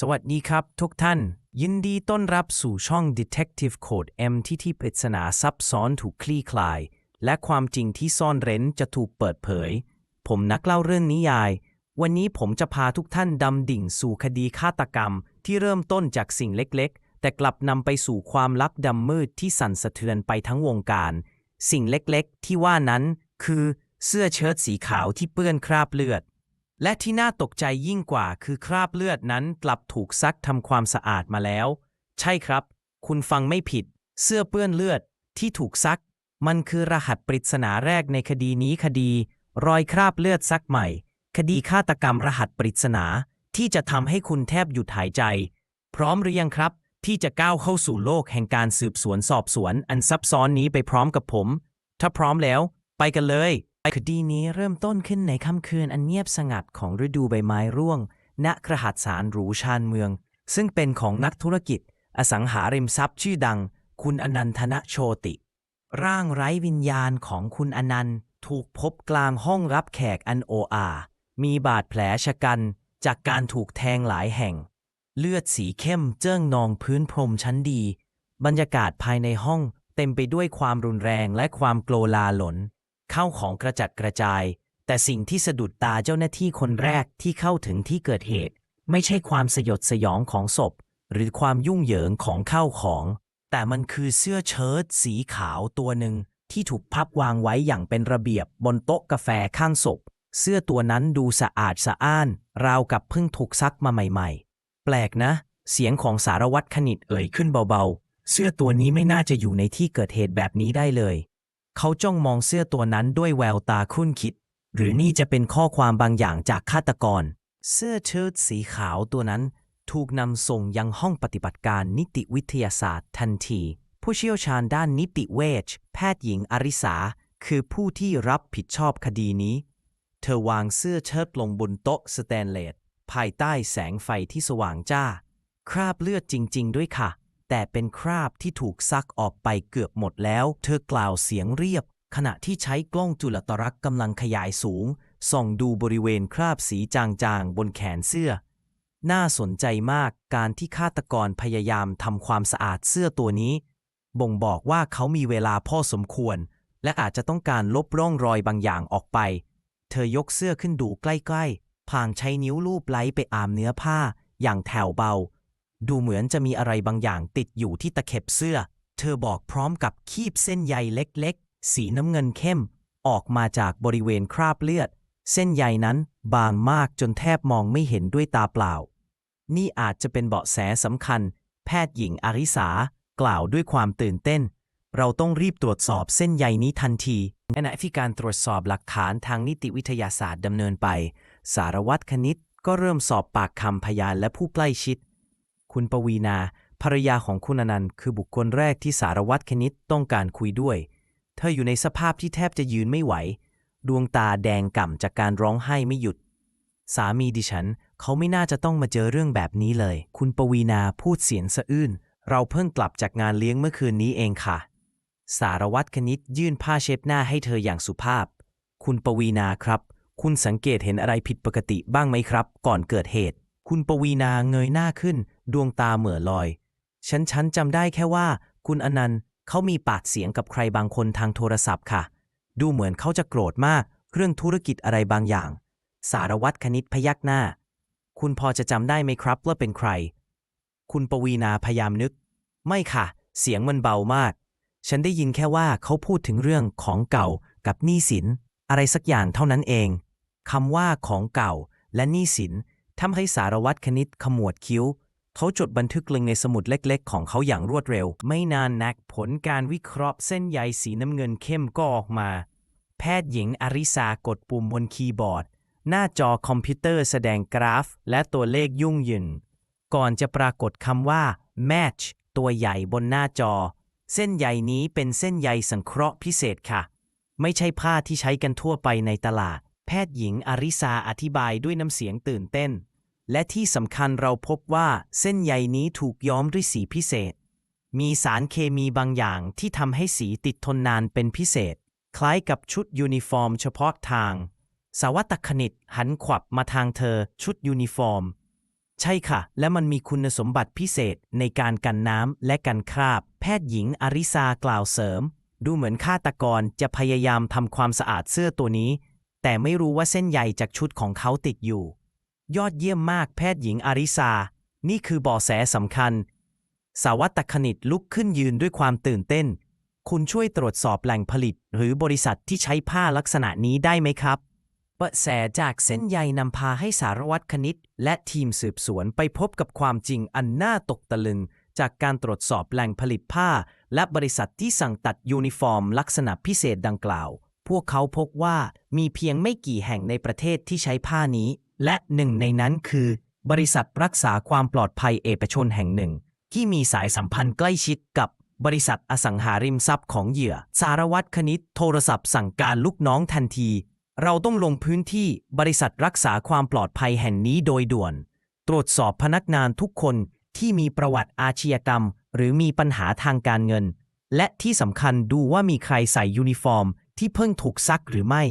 สวัสดีครับทุกท่าน ยินดีต้อนรับสู่ช่อง Detective Code M ที่ที่ปริศนาซับซ้อนถูกคลี่คลาย และความจริงที่ซ่อนเร้นจะถูกเปิดเผย ผมนักเล่าเรื่องนิยาย วันนี้ผมจะพาทุกท่านดำดิ่งสู่คดีฆาตกรรม ที่เริ่มต้นจากสิ่งเล็กๆ แต่กลับนำไปสู่ความลับดำมืดที่สั่นสะเทือนไปทั้งวงการ สิ่งเล็กๆ ที่ว่านั้นคือเสื้อเชิ้ตสีขาวที่เปื้อนคราบเลือด และที่น่าตกใจยิ่งกว่าคือคราบเลือดนั้นกลับถูกซักทำความสะอาดมาแล้ว ใช่ครับ คุณฟังไม่ผิด เสื้อเปื้อนเลือดที่ถูกซัก มันคือรหัสปริศนาแรกในคดีนี้คดี รอยคราบเลือดซักใหม่ คดีฆาตกรรมรหัสปริศนาที่จะทำให้คุณแทบหยุดหายใจ พร้อมหรือยังครับ ที่จะก้าวเข้าสู่โลกแห่งการสืบสวนสอบสวนอันซับซ้อนนี้ไปพร้อมกับผม ถ้าพร้อมแล้ว ไปกันเลย คดีนี้เริ่มต้นขึ้นในค่ำคืนอันเงียบสงัดของฤดูใบไม้ร่วง ณ กระหัสสารหรูชานเมือง ซึ่งเป็นของนักธุรกิจ อสังหาริมทรัพย์ชื่อดัง คุณอนันทนโชติ ร่างไร้วิญญาณของคุณอนันต์ถูกพบกลางห้องรับแขกอันโออา มีบาดแผลชะกัน จากการถูกแทงหลายแห่ง เลือดสีเข้มเจิ้งนองพื้นพรมชั้นดี บรรยากาศภายในห้องเต็มไปด้วยความรุนแรงและความโกลาหลน ข้าของกระจัดกระจาย แต่สิ่งที่สะดุดตาเจ้าหน้าที่คนแรกที่เข้าถึงที่เกิดเหตุ ไม่ใช่ความสยดสยองของศพ หรือความยุ่งเหยิงของข้าวของ แต่มันคือเสื้อเชิ้ตสีขาวตัวหนึ่งที่ถูกพับวางไว้อย่างเป็นระเบียบบนโต๊ะกาแฟข้างศพ เสื้อตัวนั้นดูสะอาดสะอ้าน ราวกับเพิ่งถูกซักมาใหม่ ๆ แปลกนะ เสียงของสารวัตรคณิตเอ่ยขึ้นเบาๆ เสื้อตัวนี้ไม่น่าจะอยู่ในที่เกิดเหตุแบบนี้ได้เลย เขาจ้องมองเสื้อตัวนั้นด้วยแววตาคุ้นคิด หรือนี่จะเป็นข้อความบางอย่างจากฆาตกร เสื้อเชิ้ตสีขาวตัวนั้น ถูกนำส่งยังห้องปฏิบัติการนิติวิทยาศาสตร์ทันที ผู้เชี่ยวชาญด้านนิติเวชแพทย์หญิงอริสา คือผู้ที่รับผิดชอบคดีนี้ เธอวางเสื้อเชิ้ตลงบนโต๊ะสแตนเลสภายใต้แสงไฟที่สว่างจ้า คราบเลือดจริง ๆ ด้วยค่ะ แต่เป็นคราบที่ถูกซักออกไปเกือบหมดแล้ว เธอกล่าวเสียงเรียบ ขณะที่ใช้กล้องจุลตรรศกำลังขยายสูง ส่องดูบริเวณคราบสีจางๆ บนแขนเสื้อ น่าสนใจมากการที่ฆาตกรพยายามทำความสะอาดเสื้อตัวนี้ บ่งบอกว่าเขามีเวลาพอสมควร และอาจจะต้องการลบร่องรอยบางอย่างออกไป เธอยกเสื้อขึ้นดูใกล้ๆพางใช้นิ้วลูบไล้ไปอามเนื้อผ้าอย่างแถวเบา ดูเหมือนจะมีอะไรบางอย่างติดอยู่ที่ตะเข็บเสื้อ เธอบอกพร้อมกับคีบเส้นใยเล็กๆ สีน้ำเงินเข้ม ออกมาจากบริเวณคราบเลือด เส้นใยนั้นบางมากจนแทบมองไม่เห็นด้วยตาเปล่า นี่อาจจะเป็นเบาะแสสำคัญ แพทย์หญิงอาริสากล่าวด้วยความตื่นเต้น เราต้องรีบตรวจสอบเส้นใยนี้ทันทีขณะที่การตรวจสอบหลักฐานทางนิติวิทยาศาสตร์ดำเนินไป สารวัตรคณิตก็เริ่มสอบปากคำพยานและผู้ใกล้ชิด คุณปวีนา ภรรยาของคุณอนันต์คือบุคคลแรกที่สารวัตรคณิตต้องการคุยด้วย เธออยู่ในสภาพที่แทบจะยืนไม่ไหว ดวงตาแดงก่ำจากการร้องไห้ไม่หยุด สามีดิฉัน เขาไม่น่าจะต้องมาเจอเรื่องแบบนี้เลย คุณปวีนาพูดเสียงสะอื้น เราเพิ่งกลับจากงานเลี้ยงเมื่อคืนนี้เองค่ะ สารวัตรคณิตยื่นผ้าเช็ดหน้าให้เธออย่างสุภาพ คุณปวีนาครับ คุณสังเกตเห็นอะไรผิดปกติบ้างไหมครับ ก่อนเกิดเหตุ คุณปวีนาเงยหน้าขึ้น ดวงตาเหม่อลอย ฉันฉันจำได้แค่ว่า คุณอนันต์เขามีปากเสียงกับใครบางคนทางโทรศัพท์ค่ะ ดูเหมือนเขาจะโกรธมาก เรื่องธุรกิจอะไรบางอย่าง สารวัตรคณิตพยักหน้า คุณพอจะจำได้ไหมครับว่าเป็นใคร คุณปวีนาพยายามนึก ไม่ค่ะ เสียงมันเบามาก ฉันได้ยินแค่ว่าเขาพูดถึงเรื่องของเก่ากับหนี้สิน อะไรสักอย่างเท่านั้นเองคำว่าของเก่าและหนี้สิน ทำให้สารวัตรคณิตขมวดคิ้ว เขาจดบันทึกลงในสมุดเล็กๆ ของเขาอย่างรวดเร็ว ไม่นานนักผลการวิเคราะห์เส้นใยสีน้ำเงินเข้มก็ออกมา แพทย์หญิงอาริสากดปุ่มบนคีย์บอร์ด หน้าจอคอมพิวเตอร์แสดงกราฟ และตัวเลขยุ่งยินก่อนจะปรากฏคำว่า match ตัวใหญ่บนหน้าจอ เส้นใยนี้เป็นเส้นใยสังเคราะห์พิเศษค่ะ ไม่ใช่ผ้าที่ใช้กันทั่วไปในตลาด แพทย์หญิงอาริสาอธิบายด้วยน้ำเสียงตื่นเต้น และที่สำคัญเราพบว่าเส้นใยนี้ถูกย้อมด้วยสีพิเศษ มีสารเคมีบางอย่างที่ทำให้สีติดทนนานเป็นพิเศษ คล้ายกับชุดยูนิฟอร์มเฉพาะทาง สวัตคณิตหันขวับมาทางเธอ ชุดยูนิฟอร์ม ใช่ค่ะ และมันมีคุณสมบัติพิเศษในการกันน้ำและกันคราบ แพทย์หญิงอาริซากล่าวเสริม ดูเหมือนฆาตกรจะพยายามทำความสะอาดเสื้อตัวนี้ แต่ไม่รู้ว่าเส้นใยจากชุดของเขาติดอยู่ ยอดเยี่ยมมากแพทย์หญิงอาริซา นี่คือเบาะแสสำคัญ สาวัตคณิตลุกขึ้นยืนด้วยความตื่นเต้น คุณช่วยตรวจสอบแหล่งผลิต หรือบริษัทที่ใช้ผ้าลักษณะนี้ได้ไหมครับเบาะแสจากเส้นใยนำพาให้สารวัตรคณิต และทีมสืบสวนไปพบกับความจริงอันน่าตกตะลึง จากการตรวจสอบแหล่งผลิตผ้า และบริษัทที่สั่งตัดยูนิฟอร์ม ลักษณะพิเศษดังกล่าว พวกเขาพบว่ามีเพียงไม่กี่แห่งในประเทศที่ใช้ผ้านี้ และหนึ่งในนั้นคือ บริษัทรักษาความปลอดภัยเอกชนแห่งหนึ่ง ที่มีสายสัมพันธ์ใกล้ชิดกับบริษัทอสังหาริมทรัพย์ของเหยื่อ สารวัตรคณิตโทรศัพท์สั่งการลูกน้องทันที เราต้องลงพื้นที่บริษัทรักษาความปลอดภัยแห่งนี้โดยด่วน ตรวจสอบพนักงานทุกคนที่มีประวัติอาชญากรรม หรือมีปัญหาทางการเงิน และที่สำคัญดูว่ามีใครใส่ยูนิฟอร์ม ที่เพิ่งถูกซักหรือไม่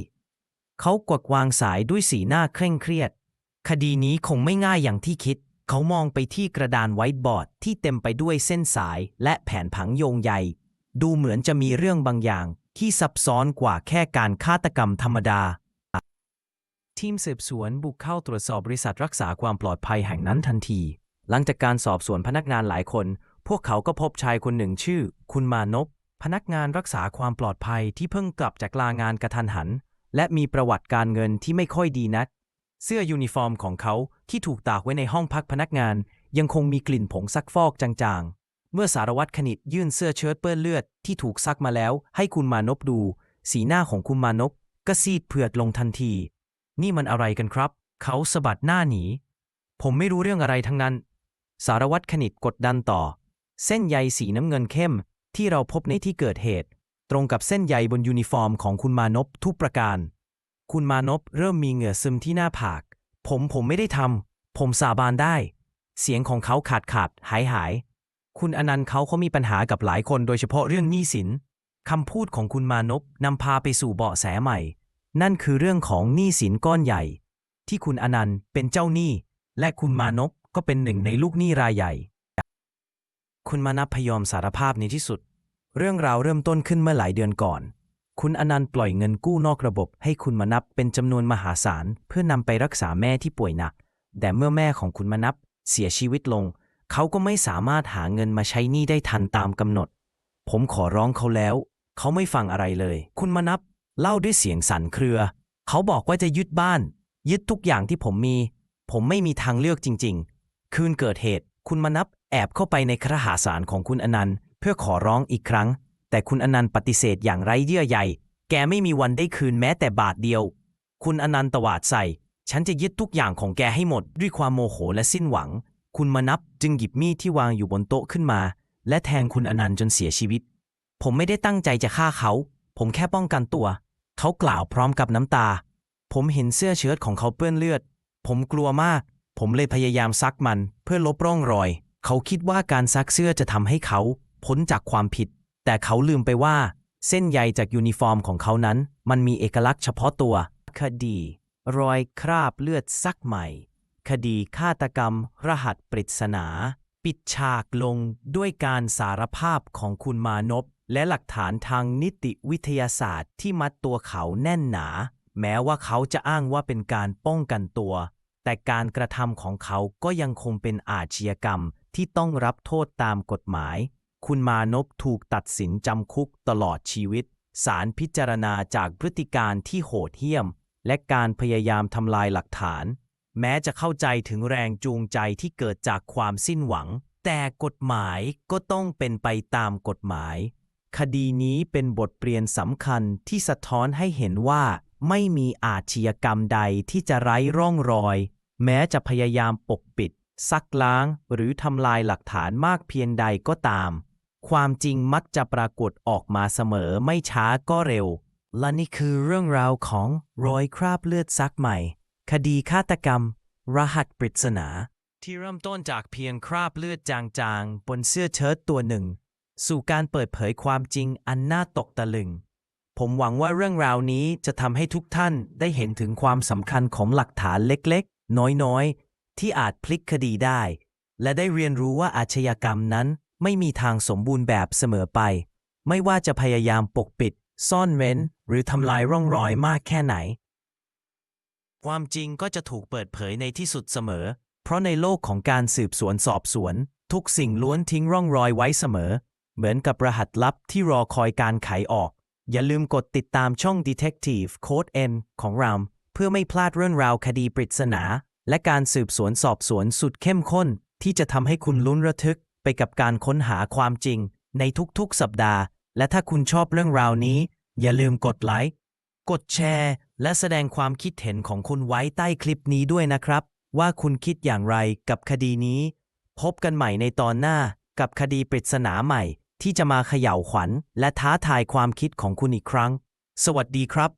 เขากดวางสายด้วยสีหน้าเคร่งเครียด คดีนี้คงไม่ง่ายอย่างที่คิด เขามองไปที่กระดานไวท์บอร์ดที่เต็มไปด้วยเส้นสายและแผนผังโยงใย ดูเหมือนจะมีเรื่องบางอย่างที่ซับซ้อนกว่าแค่การฆาตกรรมธรรมดา ทีมสืบสวนบุกเข้าตรวจสอบบริษัทรักษาความปลอดภัยแห่งนั้นทันที หลังจากการสอบสวนพนักงานหลายคน พวกเขาก็พบชายคนหนึ่งชื่อ คุณมานพ พนักงานรักษาความปลอดภัยที่เพิ่งกลับจากลางานกระทันหัน และมีประวัติการเงินที่ไม่ค่อยดีนัก เสื้อยูนิฟอร์มของเขาที่ถูกตากไว้ในห้องพักพนักงาน ยังคงมีกลิ่นผงซักฟอกจางๆ เมื่อสารวัตรคณิตยื่นเสื้อเชิ้ตเปื้อนเลือดที่ถูกซักมาแล้ว ให้คุณมานพดู สีหน้าของคุณมานพก็ซีดเผือดลงทันที นี่มันอะไรกันครับ เขาสะบัดหน้าหนี ผมไม่รู้เรื่องอะไรทั้งนั้น สารวัตรคณิตกดดันต่อ เส้นใยสีน้ำเงินเข้ม ที่เราพบในที่เกิดเหตุ ตรงกับเส้นใยบนยูนิฟอร์มของคุณมานพทุกประการ คุณมานพเริ่มมีเหงื่อซึมที่หน้าผาก ผมผมไม่ได้ทำผมสาบานได้ เสียงของเขาขาดขาดหายหาย คุณอนันต์เขาเขามีปัญหากับหลายคนโดยเฉพาะเรื่องหนี้สินคำพูดของคุณมานพนำพาไปสู่เบาะแสใหม่ นั่นคือเรื่องของหนี้สินก้อนใหญ่ ที่คุณอนันต์เป็นเจ้าหนี้ และคุณมานพก็เป็นหนึ่งในลูกหนี้รายใหญ่ คุณมานับพยอมสารภาพในที่สุด เรื่องราวเริ่มต้นขึ้นเมื่อหลายเดือนก่อน คุณอนันต์ปล่อยเงินกู้นอกระบบ ให้คุณมานับเป็นจำนวนมหาศาล เพื่อนำไปรักษาแม่ที่ป่วยหนัก แต่เมื่อแม่ของคุณมานับเสียชีวิตลง เขาก็ไม่สามารถหาเงินมาใช้หนี้ได้ทันตามกำหนด ผมขอร้องเขาแล้ว เขาไม่ฟังอะไรเลย คุณมานับเล่าด้วยเสียงสั่นเครือ เขาบอกว่าจะยึดบ้าน ยึดทุกอย่างที่ผมมี ผมไม่มีทางเลือกจริง ๆ คืนเกิดเหตุ คุณมานับ แอบเข้าไปในครหาสารของคุณอนันต์ เพื่อขอร้องอีกครั้ง แต่คุณอนันต์ปฏิเสธอย่างไร้เยื่อใยแกไม่มีวันได้คืนแม้แต่บาทเดียว คุณอนันต์ตวาดใส่ ฉันจะยึดทุกอย่างของแกให้หมด ด้วยความโมโหและสิ้นหวัง คุณมานับจึงหยิบมีดที่วางอยู่บนโต๊ะขึ้นมา และแทงคุณอนันต์จนเสียชีวิต ผมไม่ได้ตั้งใจจะฆ่าเขา ผมแค่ป้องกันตัว เขากล่าวพร้อมกับน้ำตา ผมเห็นเสื้อเชิ้ตของเขาเปื้อนเลือด ผมกลัวมาก ผมเลยพยายามซักมันเพื่อลบร่องรอย เขาคิดว่าการซักเสื้อจะทำให้เขาพ้นจากความผิด แต่เขาลืมไปว่า เส้นใยจากยูนิฟอร์มของเขานั้น มันมีเอกลักษณ์เฉพาะตัว คดี รอยคราบเลือดซักใหม่ คดีฆาตกรรม รหัสปริศนา ปิดฉากลงด้วยการสารภาพของคุณมานพและหลักฐานทางนิติวิทยาศาสตร์ที่มัดตัวเขาแน่นหนา แม้ว่าเขาจะอ้างว่าเป็นการป้องกันตัว แต่การกระทำของเขาก็ยังคงเป็นอาชญากรรม ที่ต้องรับโทษตามกฎหมาย คุณมานพถูกตัดสินจำคุกตลอดชีวิต ศาลพิจารณาจากพฤติการที่โหดเหี้ยม และการพยายามทำลายหลักฐาน แม้จะเข้าใจถึงแรงจูงใจที่เกิดจากความสิ้นหวัง แต่กฎหมายก็ต้องเป็นไปตามกฎหมาย คดีนี้เป็นบทเรียนสำคัญที่สะท้อนให้เห็นว่าไม่มีอาชญากรรมใดที่จะไร้ร่องรอย แม้จะพยายามปกปิด ซักล้าง หรือทำลายหลักฐานมากเพียงใดก็ตาม ความจริงมักจะปรากฏออกมาเสมอไม่ช้าก็เร็ว และนี่คือเรื่องราวของรอยคราบเลือดซักใหม่ คดีฆาตกรรม รหัสปริศนา ที่เริ่มต้นจากเพียงคราบเลือดจางๆ บนเสื้อเชิ้ตตัวหนึ่ง สู่การเปิดเผยความจริงอันน่าตกตะลึงผมหวังว่าเรื่องราวนี้จะทำให้ทุกท่านได้เห็นถึงความสำคัญของหลักฐานเล็กๆ น้อย ที่อาจพลิกคดีได้ และได้เรียนรู้ว่าอาชญากรรมนั้นไม่มีทางสมบูรณ์แบบเสมอไป ไม่ว่าจะพยายามปกปิด ซ่อนเร้น หรือทำลายร่องรอยมากแค่ไหน ความจริงก็จะถูกเปิดเผยในที่สุดเสมอ เพราะในโลกของการสืบสวนสอบสวน ทุกสิ่งล้วนทิ้งร่องรอยไว้เสมอ เหมือนกับรหัสลับที่รอคอยการไขออก อย่าลืมกดติดตามช่อง Detective Code N ของเราเพื่อไม่พลาดเรื่องราวคดีปริศนา และการสืบสวนสอบสวนสุดเข้มข้น ที่จะทำให้คุณลุ้นระทึกไปกับการค้นหาความจริง ในทุกๆสัปดาห์ และถ้าคุณชอบเรื่องราวนี้ อย่าลืมกดไลค์ กดแชร์ และแสดงความคิดเห็นของคุณไว้ใต้คลิปนี้ด้วยนะครับ ว่าคุณคิดอย่างไรกับคดีนี้ พบกันใหม่ในตอนหน้ากับคดีปริศนาใหม่ ที่จะมาเขย่าวขวัญ และท้าทายความคิดของคุณอีกครั้ง สวัสดีครับ